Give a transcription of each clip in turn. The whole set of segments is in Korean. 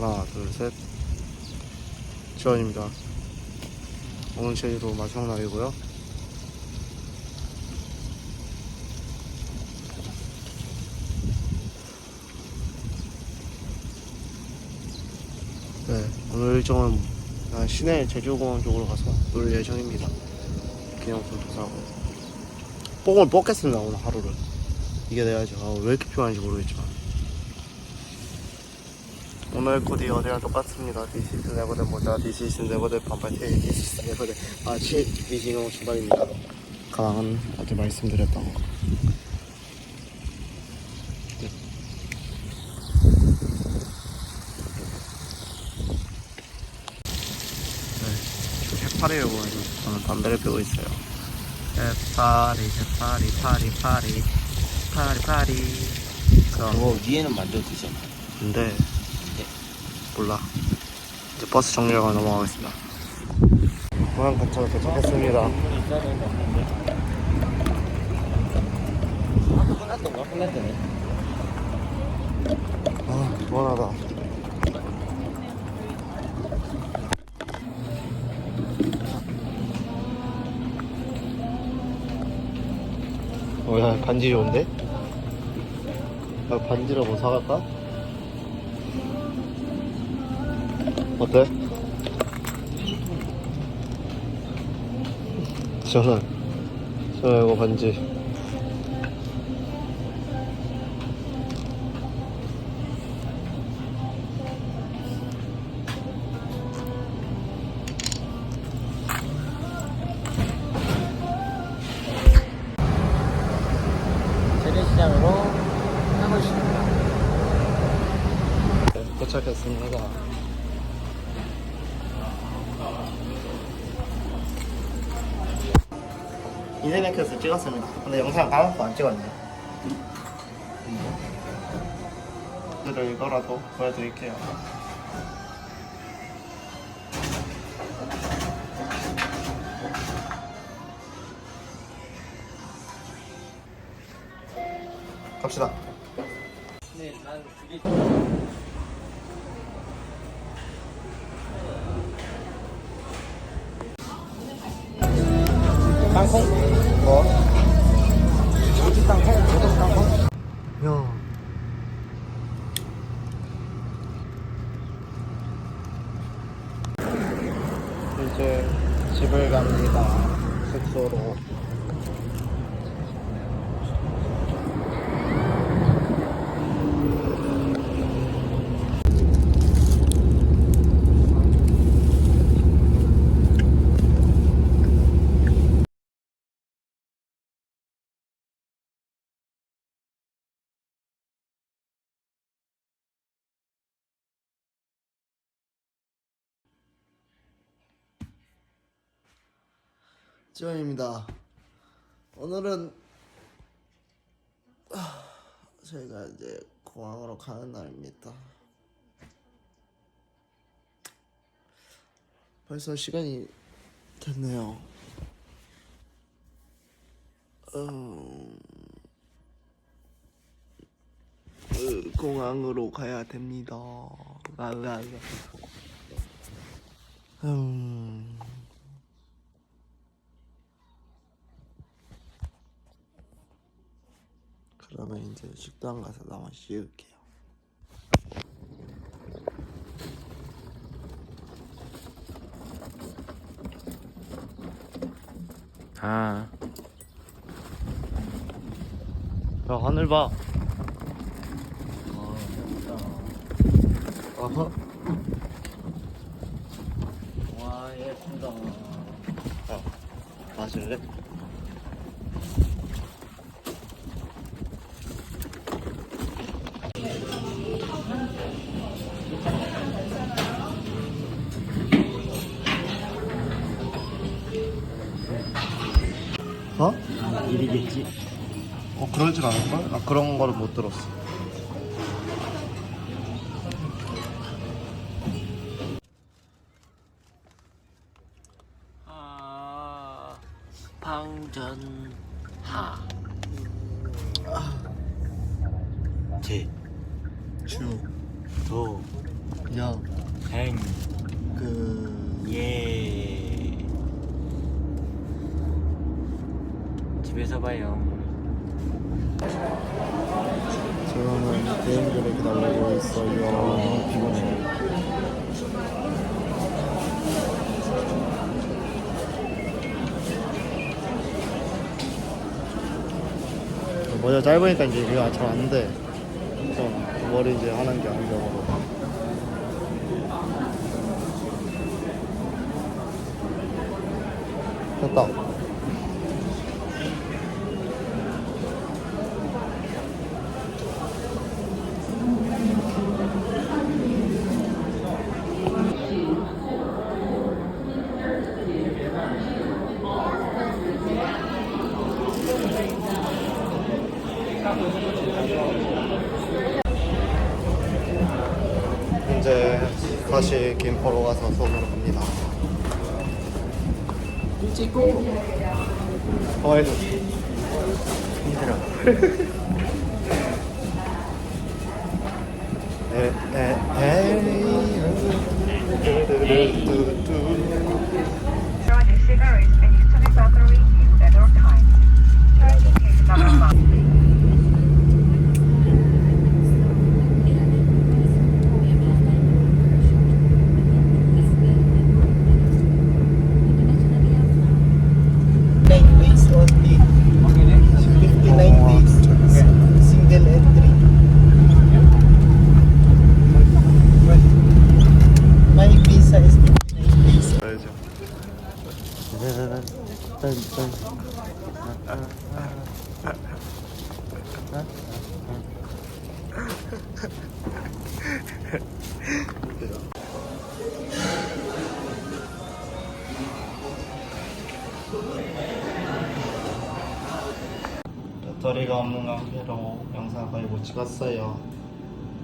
하나, 둘, 셋. 지원입니다. 오늘 제주도 마지막 날이고요. 네, 오늘 일정은 아, 시내 제주공원 쪽으로 가서 놀 예정입니다. 기념품 도 사고. 뽕을 뽑겠습니다, 오늘 하루를. 이게 돼야죠. 아, 왜 이렇게 피곤한지 모르겠지만. 오늘 코디 어디랑 똑같습니다. This is 네버드 모자, This is 네버드 반팔 테일, This is 네버드 아치 미징어 신발입니다. 가방은 어제 말씀드렸던 거. 끝. 네, 해파리를 보면서 저는 담배를 피우고 있어요. 해파리, 해파리, 파리, 파리, 파리, 파리. 그럼 그거 위에는 만져 드잖아. 근데 몰라 이제 버스 정류장으로 넘어가겠습니다 공항 근처에 도착했습니다 있어야 되는 거 같은데. 아까 끝났던 거? 끝났더니. 아 피곤하다 뭐야 반지 좋은데? 나 반지를 뭐 사갈까? 어때? 저는 저는 이거 반지 재래시장으로 하고 있습니다. 네, 도착했습니다. 인생네컷을 찍었습니다. 근데 영상 까먹고 안 찍었네. 그래도 이거라도 보여드릴게요. 갑시다. 네, 난 그게 땅콩? 뭐? 우주 땅콩? 고등 땅콩? 형. 이제 집을 갑니다. 숙소로. 지원입니다. 오늘은 아, 저희가 이제 공항으로 가는 날입니다. 벌써 시간이 됐네요. 음, 으, 공항으로 가야 됩니다. 라라라. 음. 그러면 이제 식당 가서 나만 씻을게요. 아, 야 하늘 봐. 어, 진짜. 어허. 와, 예쁘다. 야 마실래? 어? 아, 일이겠지? 어 그러진 않을걸? 아 그런 거를 못 들었어. 아, 방전하. 제, 주, 도, 야, 행. 그 예. 집에서 봐요. 지금은 게임기를 기다리고 있어요. 피곤해. 모자 짧으니까 이제 이게 잘안 돼. 좀 머리 이제 하는 게 안경으로. 됐다. 이제 다시 김포로 가서 수업으로 갑니다. 찍고. 어, 해줘. 힘들어. 에, 에, 에 배터리가 없는 관계로 영상 거의 못 찍었어요.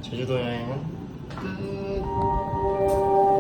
제주도 여행은 끝.